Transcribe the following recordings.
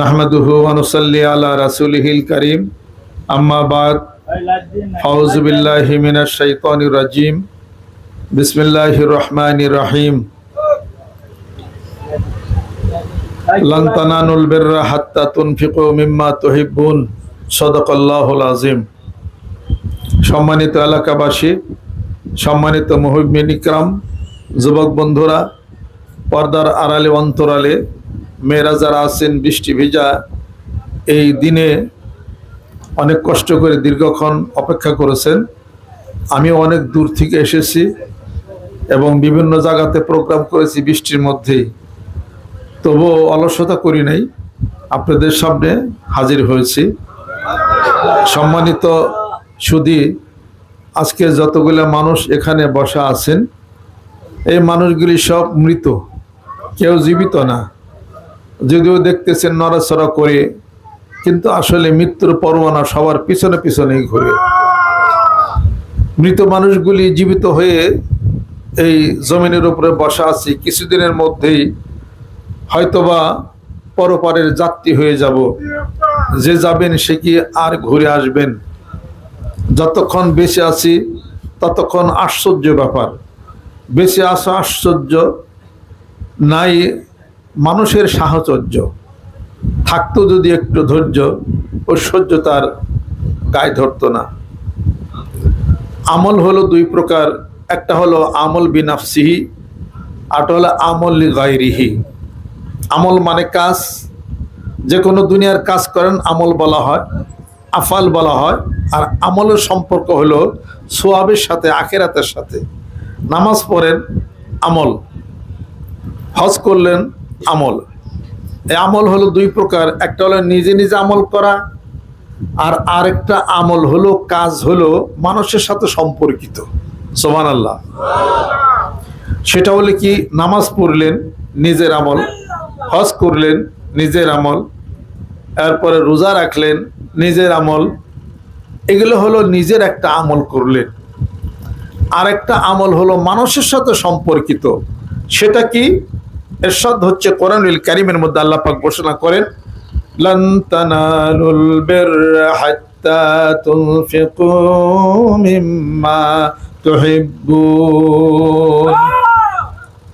نحمده ونصلي على رسوله الكريم أما بعد أعوذ بالله من الشيطان الرجيم بسم الله الرحمن الرحيم لن تنالوا البر حتى تنفقوا مما تحبون صدق الله العظيم সম্মানিত এলাকাবাসী সম্মানিত মুহিবিন ইকরাম যুবক বন্ধুরা পর্দার আড়ালে অন্তরালে মেয়েরা যারা আছেন, বৃষ্টি ভেজা, এই দিনে অনেক কষ্ট করে দীর্ঘক্ষণ অপেক্ষা করেছেন। আমি অনেক দূর থেকে এসেছি এবং বিভিন্ন জায়গাতে প্রোগ্রাম করেছি বৃষ্টির মধ্যেই। তবুও অলসতা করি নাই, আপনাদের সামনে হাজির হয়েছি। সম্মানিত সুদী আজকে যতগুলো মানুষ এখানে বসা আছেন, এই মানুষগুলি সব মৃত, কেউ জীবিত না। যদিও দেখতেছেন নড়াচড়া করে, কিন্তু আসলে মৃত্যুর পরোয়ানা সবার পিছনে পিছনেই ঘুরে। মৃত মানুষগুলি জীবিত হয়ে এই জমিনের উপরে বসা আছি। কিছুদিনের মধ্যেই হয়তোবা পরপারের যাত্রী হয়ে যাব। যে যাবেন সে কি আর ঘুরে আসবেন? যতক্ষণ বেঁচে আছি, ততক্ষণ আশ্চর্য ব্যাপার। বেঁচে আসা আশ্চর্য? নাই মানুষের সাহচর্য। থাকতো যদি একটু ধৈর্য সহ্য তার গায়ে ধরতো না। আমল হলো দুই প্রকার। একটা হলো আমল বিনাফসিহি আরটা হলো আমল গায়রিহি আমল মানে কাজ। যে কোনো দুনিয়ার কাজ করেন, আমল বলা হয়, আফাল বলা হয়। আর আমলের সম্পর্ক হলো সোয়াবের সাথে, আখেরাতের সাথে। নামাজ পড়েন, আমল। হজ করলেন আমল। এই আমল হলো দুই প্রকার। একটা হলো নিজে নিজে আমল করা, আর আরেকটা আমল হলো কাজ হলো মানুষের সাথে সম্পর্কিত। সোমান আল্লাহ সেটা হলে কি? নামাজ পড়লেন, নিজের আমল। হজ করলেন, নিজের আমল। এরপরে রোজা রাখলেন, নিজের আমল। এগুলো হলো নিজের একটা আমল করলেন। আরেকটা আমল হলো মানুষের সাথে সম্পর্কিত। সেটা কি? এরশাদ হচ্ছে কোরআনুল কারিমের মধ্যে আল্লাহ পাক ঘোষণা করেন তুহিব্বুন।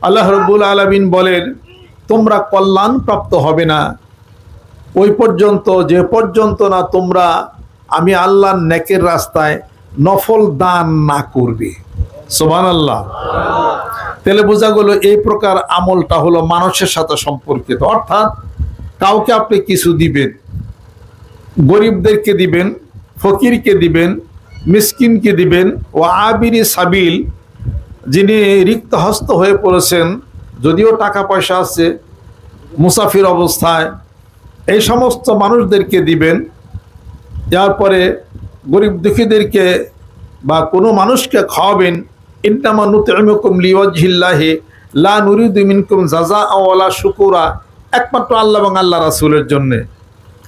আল্লাহ রাব্বুল আলামিন বলেন, তোমরা কল্যাণ প্রাপ্ত হবে না। ওই পর্যন্ত, যে পর্যন্ত না তোমরা, আমি আল্লাহর নেকের রাস্তায় নফল দান না করবে। সোমান আল্লাহ তাহলে বোঝা গেল এই প্রকার আমলটা হলো মানুষের সাথে সম্পর্কিত। অর্থাৎ কাউকে আপনি কিছু দিবেন, গরিবদেরকে দিবেন, ফকিরকে দিবেন, মিসকিনকে দিবেন ও আবিরি সাবিল, যিনি রিক্ত হস্ত হয়ে পড়েছেন, যদিও টাকা পয়সা আছে, মুসাফির অবস্থায়, এই সমস্ত মানুষদেরকে দিবেন এরপরে গরিব দুঃখীদেরকে বা কোনো মানুষকে খাওয়াবেন ইন্টামা নুতমিকুম লিওয়াজহিল্লাহি, লা নুরিদু মিনকুম জাজা আওয়ালা শুকুরা, একমাত্র আল্লাহ এবং আল্লাহ রাসূলের জন্যে।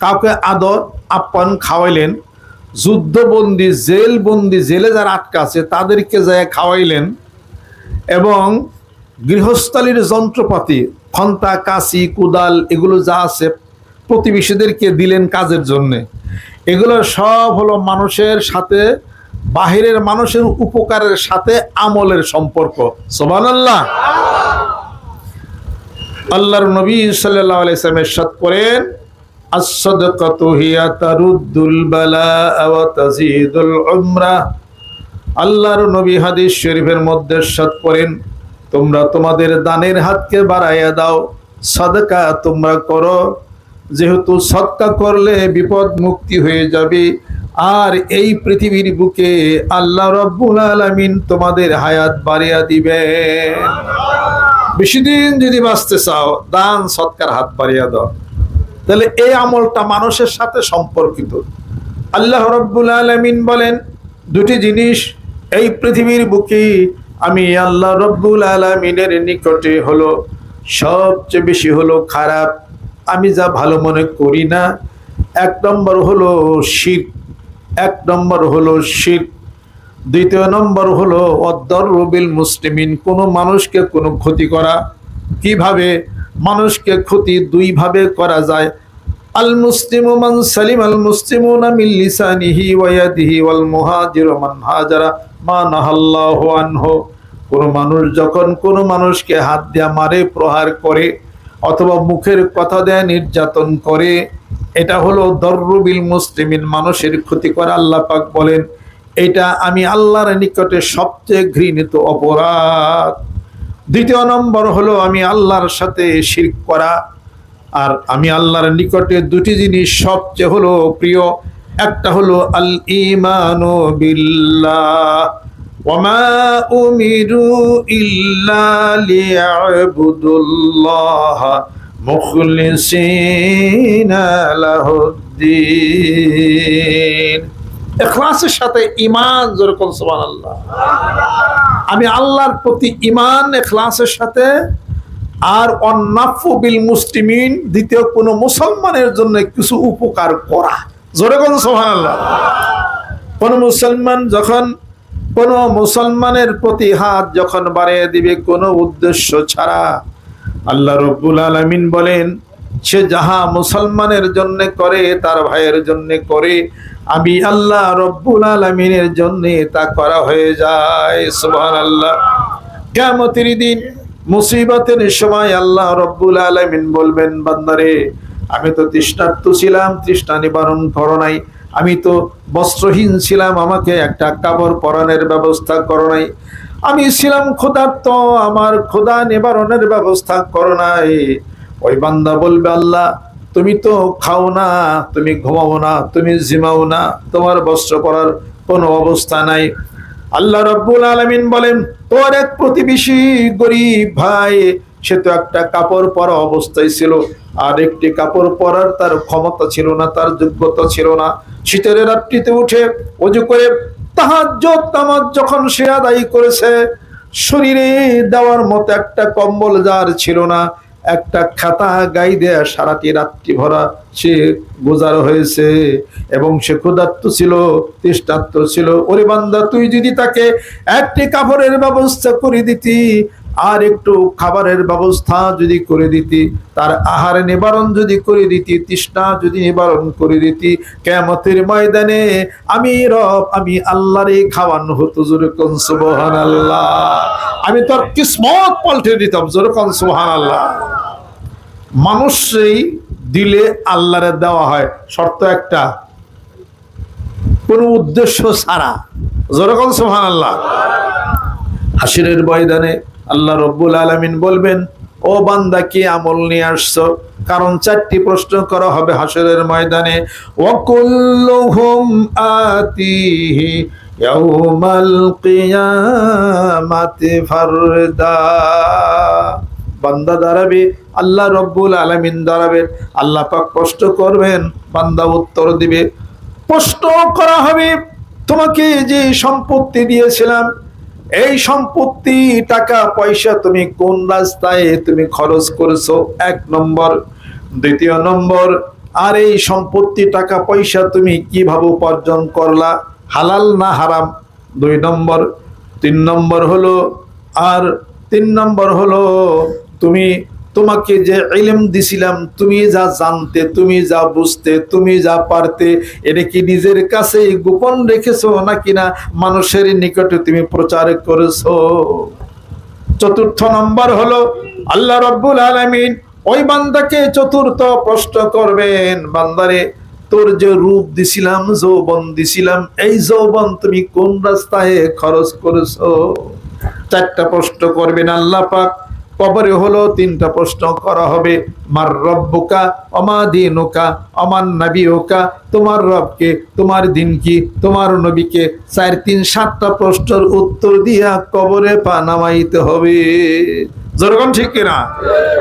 কাউকে আদর, আপ্যায়ন খাওয়াইলেন, যুদ্ধবন্দি, জেলবন্দি, জেলে যারা আটকা আছে, তাদেরকে যায় খাওয়াইলেন এবং গৃহস্থালির যন্ত্রপাতি, খন্তা, কাশি, কুদাল, এগুলো যা আছে, প্রতিবেশীদেরকে দিলেন কাজের জন্যে। এগুলো সব হলো মানুষের সাথে বাহিরের মানুষের উপকারের সাথে আমলের সম্পর্ক। সোবান আল্লাহ আল্লাহর নবী সাল্লাহ করেন হাদিস শরীফের মধ্যে সাত করেন, তোমরা তোমাদের দানের হাতকে দাও, সদকা তোমরা করো। যেহেতু সৎকা করলে বিপদ মুক্তি হয়ে যাবে আর এই পৃথিবীর বুকে আল্লাহ রব্বুল আলমিন তোমাদের হায়াত বাড়িয়া দিবে। বেশি দিন যদি বাঁচতে চাও, দান, সৎকার হাত বাড়িয়া দাও। তাহলে এই আমলটা মানুষের সাথে সম্পর্কিত। আল্লাহ রব্বুল আলমিন বলেন, দুটি জিনিস এই পৃথিবীর বুকে আমি আল্লাহ রব্বুল আলমিনের নিকটে হলো, সবচেয়ে বেশি হলো খারাপ। আমি যা ভালো মনে করি না, এক নম্বর হলো শির। এক নম্বর হলো শির, দ্বিতীয় নম্বর হলো অদ্দর রবিল মুসলিমিন, কোনো মানুষকে কোনো ক্ষতি করা। কীভাবে? মানুষকে ক্ষতি দুইভাবে করা যায়। আল মুসলিম মান সালিম, আল মুসলিমুনা মিন লিসানিহি ওয়াল মুহাজিরু মান হাজারা আনহু। কোন মানুষ যখন কোন মানুষকে হাত দিয়া মারে, প্রহার করে, অথবা মুখের কথা দেয় নির্যাতন করে এটা হলো দর্রবিল মুসলিমিন মানুষের ক্ষতি করে আল্লাহ পাক বলেন এটা আমি আল্লাহর নিকটে সবচেয়ে ঘৃণিত অপরাধ দ্বিতীয় নম্বর হলো আমি আল্লাহর সাথে শিরক করা আর আমি আল্লাহর নিকটে দুটি জিনিস সবচেয়ে হলো প্রিয় একটা হলো আল ইমানু বিল্লাহ وما أمروا إلا ليعبدوا الله এখলাসের সাথে ইমান যেরকম সোমান আল্লাহ আমি আল্লাহর প্রতি ইমান এখলাসের সাথে, আর অন্নাফু বিল মুসলিম দ্বিতীয় কোনো মুসলমানের জন্য কিছু উপকার করা। জোরে কোন সোহান আল্লাহ কোন মুসলমান যখন, কোন মুসলমানের প্রতি হাত যখন বাড়িয়ে দিবে, কোনো উদ্দেশ্য ছাড়া আল্লাহ রব্বুল আলামিন বলেন, সে যাহা মুসলমানের জন্য করে, তার ভাইয়ের জন্য করে। আমি আল্লাহ রব্বুল আলমিনের জন্য তা করা হয়ে যায়। সুবহান আল্লাহ কেমতির দিন মুসিবতের সময় আল্লাহ রব্বুল আলমিন বলবেন, বান্দারে, আমি তো তৃষ্ণার্ত ছিলাম, তৃষ্ণা নিবারণ করো নাই। আমি তো বস্ত্রহীন ছিলাম, আমাকে একটা কাপড় পরানোর ব্যবস্থা করো নাই। আমি ছিলাম ক্ষুধার্ত, আমার ক্ষুধা নিবারণের ব্যবস্থা করো নাই। ওই বান্দা বলবে, আল্লাহ, তুমি তো খাও না, তুমি ঘুমাও না, তুমি জিমাও না, তোমার বস্ত্র পরার কোনো অবস্থা নাই। আল্লাহ রব্বুল আলমিন বলেন তোর এক প্রতিবেশী গরিব ভাই, সে তো একটা কাপড় পরা অবস্থায় ছিল, আর একটি কাপড় পরার তার ক্ষমতা ছিল না, তার যোগ্যতা ছিল না। শীতের রাত্রিতে উঠে অজু করে তাহার তামাজ যখন সে আদায় করেছে, শরীরে দেওয়ার মতো একটা কম্বল যার ছিল না, একটা খাতা গাই দেয়া সারাটি রাত্রি ভরা সে গোজার হয়েছে এবং সে ক্ষুধার্ত ছিল তৃষ্ণার্ত ছিল। ওরে বান্দা, তুই যদি তাকে একটি কাপড়ের ব্যবস্থা করে দিতি আর একটু খাবারের ব্যবস্থা যদি করে দিতি, তার আহার নিবারণ যদি করে দিতি, তৃষ্ণা যদি নিবারণ করে দিতি কেমতের ময়দানে আমি রব, আমি আল্লাহরে খাওয়ানো হতো যেরকম সুবহান আল্লাহ আমি তোর কিসমত পাল্টে দিতাম যেরকম সুবহান আল্লাহ মানুষই দিলে আল্লাহরে দেওয়া হয়, শর্ত একটা। কোনো উদ্দেশ্য ছাড়া। যেরকম সুবহান আল্লাহ হাসিরের ময়দানে আল্লাহ রব্বুল আলমিন বলবেন, ও বান্দা, কি আমল নিয়ে আসছো? কারণ চারটি প্রশ্ন করা হবে হাসরের ময়দানে। ওয়াকুল্লুহুম আতিহি ইয়াউমাল কিয়ামাতি ফারদা। বান্দা দাঁড়াবে, আল্লাহ রব্বুল আলামিন দাঁড়াবেন আল্লাহ পাক কষ্ট করবেন, বান্দা উত্তর দিবে। প্রশ্ন করা হবে, তোমাকে যে সম্পত্তি দিয়েছিলাম এই সম্পত্তি, টাকা, পয়সা তুমি কোন রাস্তায় তুমি খরচ করেছ? এক নম্বর। দ্বিতীয় নম্বর, আর এই সম্পত্তি, টাকা, পয়সা তুমি কীভাবে উপার্জন করলা? হালাল না হারাম? দুই নম্বর। তিন নম্বর হলো, আর তিন নম্বর হলো, তুমি তোমাকে যে ইলম দিছিলাম, তুমি যা জানতে, তুমি যা বুঝতে, তুমি যা পারতে, এটা কি নিজের কাছে গোপন রেখেছো নাকি না? মানুষের নিকটে তুমি প্রচার করেছ। চতুর্থ নম্বর হলো, আল্লাহ রব্বুল আলামিন ওই বান্দাকে চতুর্থ প্রশ্ন করবেন, বান্দারে, তোর যে রূপ দিছিলাম, যৌবন দিছিলাম, এই যৌবন তুমি কোন রাস্তায় খরচ করেছ? চারটা প্রশ্ন করবেন আল্লাহ পাক। কবরে হলো তিনটা প্রশ্ন করা হবে। মার রব্বুকা, অমা দিনুকা, অমান নাবিউকা, তোমার রবকে, তোমার দিন কি তোমার নবীকে। চার, তিন, সাতটা প্রশ্নের উত্তর দিয়া কবরে পা নামাইতে হবে। যেরকম ঠিক কিনা?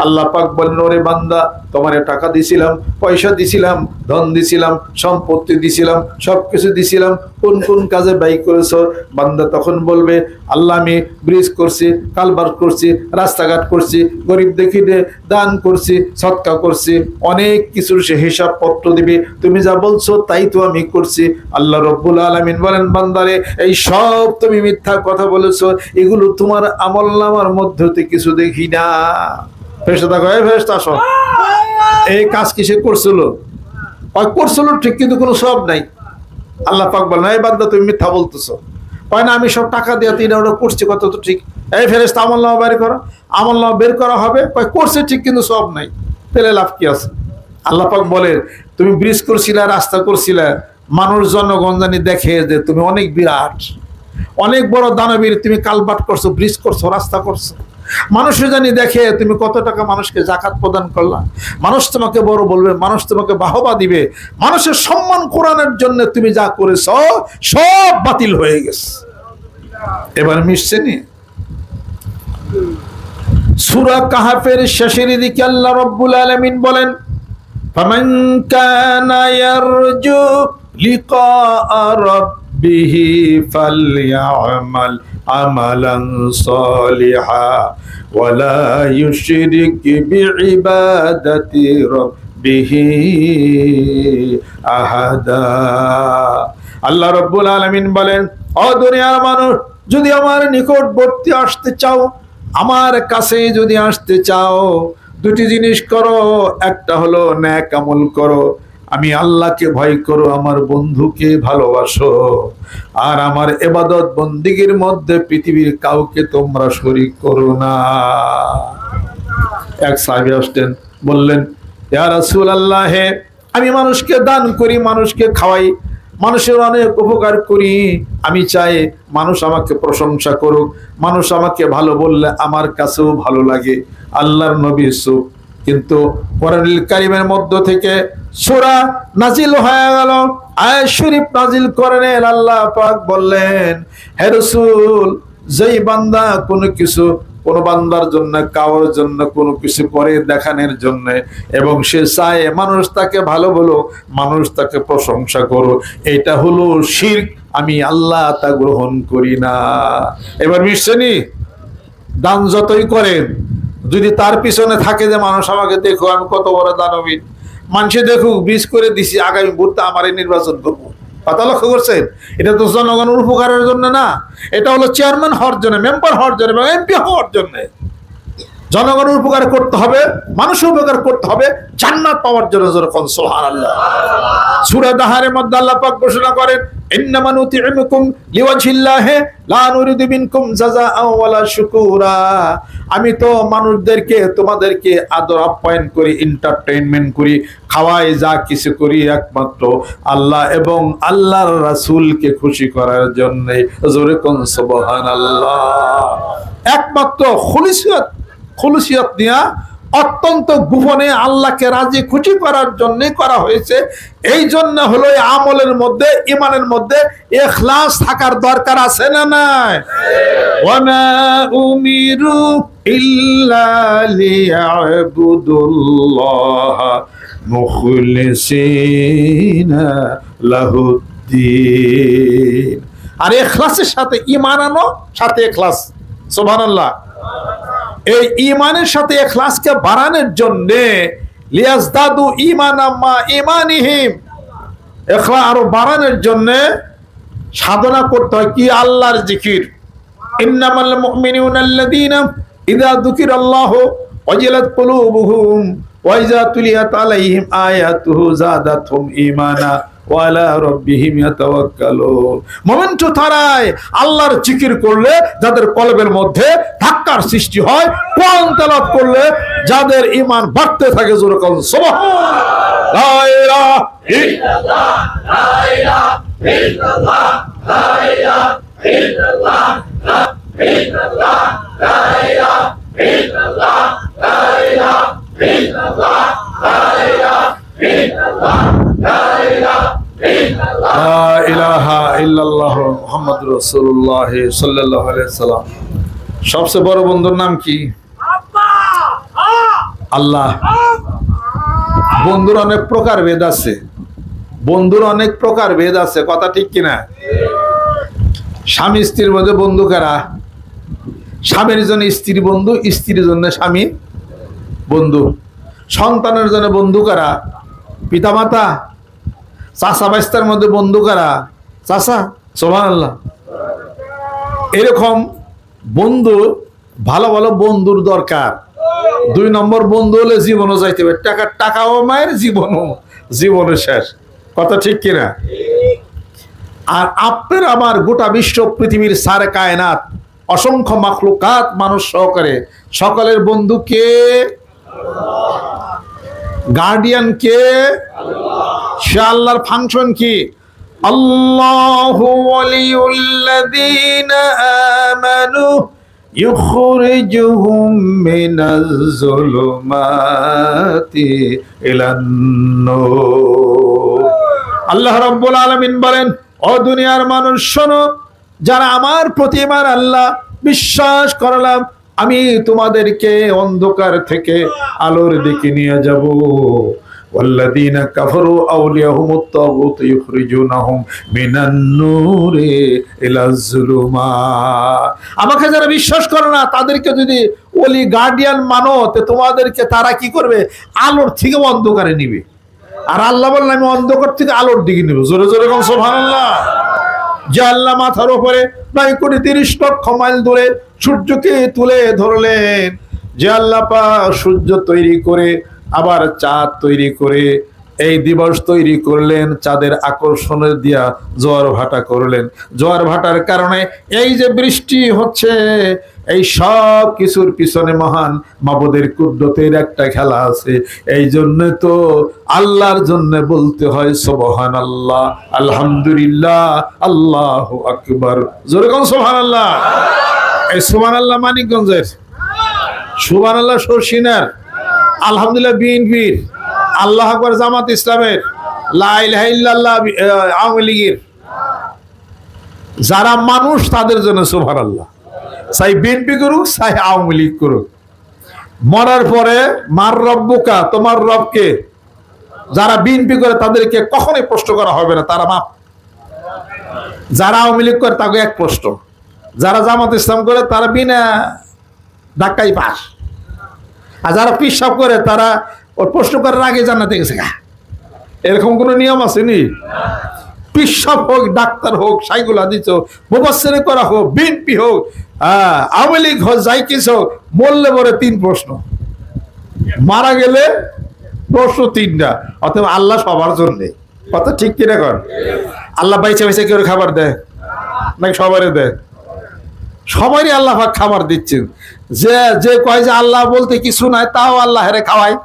আল্লাহ পাক বলেন, ওরে বান্দা, তোমারে টাকা দিছিলাম পয়সা দিছিলাম, ধন দিছিলাম, সম্পত্তি দিছিলাম, সবকিছু দিছিলাম। কোন কোন কাজে ব্যয় করেছ? বান্দা তখন বলবে, আল্লাহ, আমি ব্রিজ করছি কালবার করছি, রাস্তাঘাট করছি, গরিব দেখিতে দান করছি, সৎকা করছি, অনেক কিছুর সে হিসাব পত্র দিবে। তুমি যা বলছো, তাই তো আমি করছি। আল্লাহ রব্বুল আলমিন বলেন, বান্দারে, এই সব তুমি মিথ্যা কথা বলেছ, এগুলো তোমার আমল নামার মধ্যতে কিছু দেখি না। ফেরস্তা কয় ফেরস্তা আসো। এই কাজ কিসে করছিল? ওই করছিল ঠিক, কিন্তু কোনো সব নাই। আল্লাহ পাক বলেন এই বান্দা, তুমি মিথ্যা বলতেছো। কয়, না, আমি সব টাকা দিয়ে তিন ওটা করছি, কত তো ঠিক। এই ফেরেস্তা আমল নামা বের করো। আমল নামা বের করা হবে? কয়, করছে ঠিক, কিন্তু সব নাই। পেলে লাভ কি আছে? আল্লাহ পাক বলেন, তুমি ব্রিজ করছিলে, রাস্তা করছিলে, মানুষ জনগণ জানি দেখে যে তুমি অনেক বিরাট, অনেক বড় দানবীর, তুমি কালবাট করছ, ব্রিজ করছ, রাস্তা করছ। মানুষে জানি দেখে তুমি কত টাকা মানুষকে জাকাত প্রদান করলা মানুষ তোমাকে বড় বলবে মানুষ তোমাকে বাহবা দিবে মানুষের সম্মান কোরআনের জন্য তুমি যা করেছ সব বাতিল হয়ে গেছে এবার মিশছে নি সুরা কাহাফের শেষের দিকে আল্লাহ রব্বুল আলমিন বলেন فمن كان يرجو لقاء ربه فليعمل عملا صالحا ولا يشرك بعبادة ربه أحدا আল্লাহ রব্বুল আলমিন বলেন ও দুনিয়ার মানুষ যদি আমার নিকটবর্তী আসতে চাও আমার কাছে যদি আসতে চাও দুটি জিনিস করো একটা হলো ন্যাক আমল করো আমি আল্লাহকে ভয় করো, আমার বন্ধুকে ভালোবাসো। আর আমার এবাদত বন্দিগির মধ্যে পৃথিবীর কাউকে তোমরা শরিক করো না। এক সাহেব আসতেন, বললেন রাসূল আল্লাহে আমি মানুষকে দান করি, মানুষকে খাওয়াই, মানুষের অনেক উপকার করি। আমি চাই মানুষ আমাকে প্রশংসা করুক, মানুষ আমাকে ভালো বললে আমার কাছেও ভালো লাগে। আল্লাহর নবী সুখ। কিন্তু কোরআনুল কারিমের মধ্য থেকে সূরা নাজিল হয়ে গেল। আয় শরীফ নাজিল করেন আল্লাহ পাক বললেন, হে রসুল, যেই বান্দা কোনো কিছু, কোন বান্দার জন্য কাউর জন্য কোনো কিছু করে দেখানোর জন্য এবং সে চায় মানুষ তাকে ভালো বলো, মানুষ তাকে প্রশংসা করো, এটা হলো শির্ক, আমি আল্লাহ তা গ্রহণ করি না। এবার মিশছেনি দান যতই করেন, যদি তার পিছনে থাকে যে মানুষ আমাকে দেখো, আমি কত বড় দানবীর। মানুষে দেখুক বিষ করে দিছি, আগামী বুদ্ধ আমার এই নির্বাচন করব। কথা লক্ষ্য করছেন? এটা তো জনগণের উপকারের জন্য না। এটা হলো চেয়ারম্যান হওয়ার জন্য মেম্বার হওয়ার জন্য এবং এমপি হওয়ার জন্য। জনগণের উপকার করতে হবে, মানুষের উপকার করতে হবে, জান্নাত পাওয়ার জন্য যখন সোহান আল্লাহ সূরা দাহারের মধ্যে আল্লাহ পাক ঘোষণা করেন আমি তো মানুষদেরকে, তোমাদেরকে আদর আপ্যায়ন করি এন্টারটেইনমেন্ট করি, খাওয়াই যা কিছু করি একমাত্র আল্লাহ এবং আল্লাহর রাসূলকে খুশি করার জন্য। জোরে কোন সুবহানাল্লাহ। একমাত্র খুলিসিয়ত, খুলুসিয়ত নিয়া অত্যন্ত গোপনে আল্লাহকে রাজি খুশি করার জন্য করা হয়েছে। এই জন্য হলো আমলের মধ্যে ইমানের মধ্যে এখলাস থাকার দরকার আছে না নাই? উমিরু ইল্লা আর এখলাসের সাথে ইমান আনো, সাথে এখলাস। সুবহানাল্লাহ। এই ইমানের সাথে এখলাসকে বাড়ানোর জন্য লিয়াজদাদু ইমানাম্মা ইমানিহিম এখলা আরও বাড়ানোর জন্য সাধনা করতে হয় কি? আল্লাহর জিকির। ইন্নামাল মুমিনুনা আল্লাযীনা ইযা যুকিরাল্লাহু ওয়াজিলাত কুলুবুহুম ওয়া ইযা তুলিয়াত আলাইহিম আয়াতুহু যাদাতহুম ঈমানা। ওয়ালা রব্বিহিম ইয়াতাওয়াক্কালুন। মুমিন তো তারাই আল্লাহর জিকির করলে যাদের কলবের মধ্যে ধাক্কার সৃষ্টি হয়, কোরআন তেলাওয়াত করলে যাদের ঈমান বাড়তে থাকে জোরে কোন সুবহান লা ইলাহা ইল্লাল্লাহ, লা ইলাহা ইল্লাল্লাহ, লা ইলাহা ইল্লাল্লাহ লা ইলাহা লা ইলাহা ইল্লাল্লাহ, লা ইলাহা ইল্লাল্লাহ, লা ইলাহা ইল্লাল্লাহ। সবচেয়ে বড় বন্ধুর নাম কি আল্লাহ। বন্ধুর অনেক প্রকার ভেদ আছে। বন্ধুর অনেক প্রকার ভেদ আছে, কথা ঠিক কিনা? স্বামী স্ত্রীর মধ্যে বন্ধু কারা স্বামীর জন্য স্ত্রী বন্ধু স্ত্রীর জন্য স্বামী বন্ধু সন্তানের জন্য বন্ধু কারা? পিতামাতা? চাষা বাইস্তার মধ্যে বন্ধু কারা? চাষা সোমান আল্লাহ এরকম বন্ধু, ভালো ভালো বন্ধুর দরকার। দুই নম্বর বন্ধু হলে জীবনও যাইতে হবে টাকা টাকাও মায়ের জীবনও, জীবনের শেষ। কথা ঠিক কিনা? আর আপনার আমার গোটা বিশ্ব পৃথিবীর সারে কায়নাত, অসংখ্য মাখলুকাত মানুষ সহকারে, সকলের বন্ধু কে? গার্ডিয়ান কে সে আল্লাহর ফাংশন কি আল্লাহ ওয়ালিউল্লাযীনা আমানু يخرجهم من الظلمات إلى النور আল্লাহ রব্বুল আলামিন বলেন ও দুনিয়ার মানুষ শোনো যারা আমার প্রতি আমার আল্লাহ বিশ্বাস করলাম আমি তোমাদেরকে অন্ধকার থেকে আলোর দিকে নিয়ে যাব والذين كفروا أولياءهم الطاغوت يخرجونهم من النور إلى الظلمات আমাকে যারা বিশ্বাস করে না তাদেরকে যদি ওলি গার্ডিয়ান মানো তো তোমাদেরকে তারা কি করবে আলোর থেকে অন্ধকারে নিবে আর আল্লাহ বললেন আমি অন্ধকার থেকে আলোর দিকে নিব জোরে জোরে কম সুবহানাল্লাহ যে আল্লাহ মাথার উপরে নয় কোটি তিরিশ লক্ষ মাইল দূরে সূর্যকে তুলে ধরলেন। যে আল্লাপা সূর্য তৈরি করে, আবার চাঁদ তৈরি করে, এই দিবস তৈরি করলেন, চাঁদের আকর্ষণের দিয়া জোয়ার ভাটা করলেন। জোয়ার ভাটার কারণে এই যে বৃষ্টি হচ্ছে, এই সব কিছুর পিছনে মহান মাবুদের কুদ্দতের একটা খেলা আছে। এই জন্য তো আল্লাহর জন্য বলতে হয় সোবহান আল্লাহ আলহামদুলিল্লাহ, আল্লাহ আকবর। জোরে কোন সোহান আল্লাহ সোহান আল্লাহ মানিকগঞ্জের সুবান আল্লাহ সরসিনার আলহামদুলিল্লাহ বিএনপির, আল্লাহ আকবর জামাত ইসলামের লাইল্লাহ আওয়ামী লীগের। যারা মানুষ তাদের জন্য সুভান আল্লাহ সাই বিএনপি করুক সাই আওয়ামী লীগ করুক। মরার পরে, মার রব্বুকা, তোমার রবকে, যারা বিএনপি করে তাদেরকে কখনোই প্রশ্ন করা হবে না, তারা মাপ যারা আওয়ামী লীগ করে, তাকে এক প্রশ্ন। যারা জামাত ইসলাম করে, তারা বিনা ধাক্কাই পাস। আর যারা পিসাব করে, তারা ওর প্রশ্ন করার আগে জানাতে গেছে গা। এরকম কোনো নিয়ম আছে নি? পিসাব হোক, ডাক্তার হোক, সাইগুল আদিত মুবাসেরে করা হোক, বিএনপি হোক আওয়ামী লীগ হোক, যাই কিছু হোক, মরলে পরে তিন প্রশ্ন। মারা গেলে প্রশ্ন তিনটা। অথবা আল্লাহ সবার জন্যে। কথা ঠিক কিনা কর আল্লাহ বাইচে বাইচে কেউ খাবার দেয়। নাকি সবারই দেয়? সবারই আল্লাহ পাক খাবার দিচ্ছেন। যে যে কয় যে আল্লাহ বলতে কিছু নাই, তাও আল্লাহ হেরে খাওয়ায়।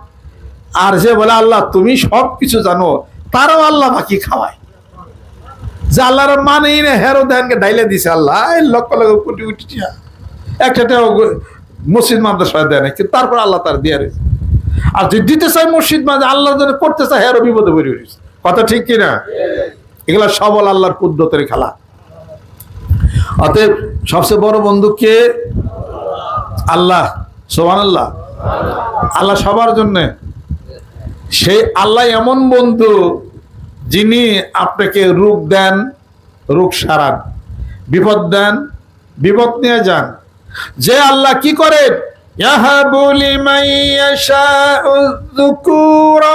আর যে বলে, আল্লাহ, তুমি সব কিছু জানো, তারাও আল্লাহ বাকি খাওয়ায়। যে আল্লাহর মানেই না হেরো দেনকে ডাইলে দিছে আল্লাহ। লক্ষ লক্ষ কোটি কোটি টিয়া। একটা টাকাও গ- মসজিদ মাদ্রাসায় দেয় না কিন্তু তারপর আল্লাহ তার দিয়ে রয়েছে আর যদি দিতে চায় মসজিদ মাঝে আল্লাহর জন্য করতে চায়, হেরো বিপদে পড়ে রয়েছে। কথা ঠিক কিনা? এগুলা সবল আল্লাহর কুদ্দতের খেলা। অতএব সবচেয়ে বড় বন্ধু কে? আল্লাহ সোহান আল্লাহ আল্লাহ সবার জন্যে। সেই আল্লাহ এমন বন্ধু যিনি আপনাকে রোগ দেন রোগ সারান। বিপদ দেন, বিপদ নিয়ে যান। যে আল্লাহ কি করেন ইয়াহাবু লিমান ইয়াশাউ যুকুরা।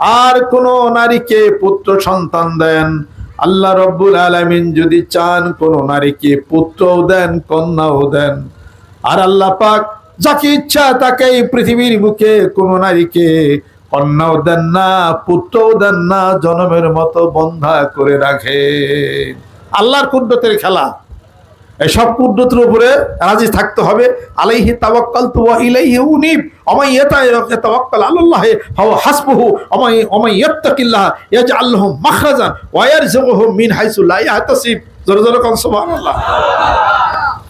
আর কোন নারীকে পুত্র সন্তান দেন। আল্লাহ রব্বুল আলমিন যদি চান কোন নারীকে পুত্রও দেন, কন্যাও দেন। আর আল্লাহ পাক যাকে ইচ্ছা তাকে পৃথিবীর বুকে কোন নারীকে কন্যাও দেন না, পুত্রও দেন না, জনমের মতো বন্ধা করে রাখে। আল্লাহর কুদ্রতের খেলা। এসব কুদরতের উপরে রাজি থাকতে হবে। আলাইহি তাওয়াক্কাল তু ওয়া ইলাইহি উনিব। আমাই ইয়াতাওয়াক্কাল আলাল্লাহ হাও হাসবুহু। আমাই আমাই ইয়াত্তাকিল্লাহ ইয়াজআল লাহু মাখরাজান ওয়া ইয়ারযুকুহু মিন হাইসু লা ইয়াহতাসিব। জোরে জোরে কোন সুবহানাল্লাহ।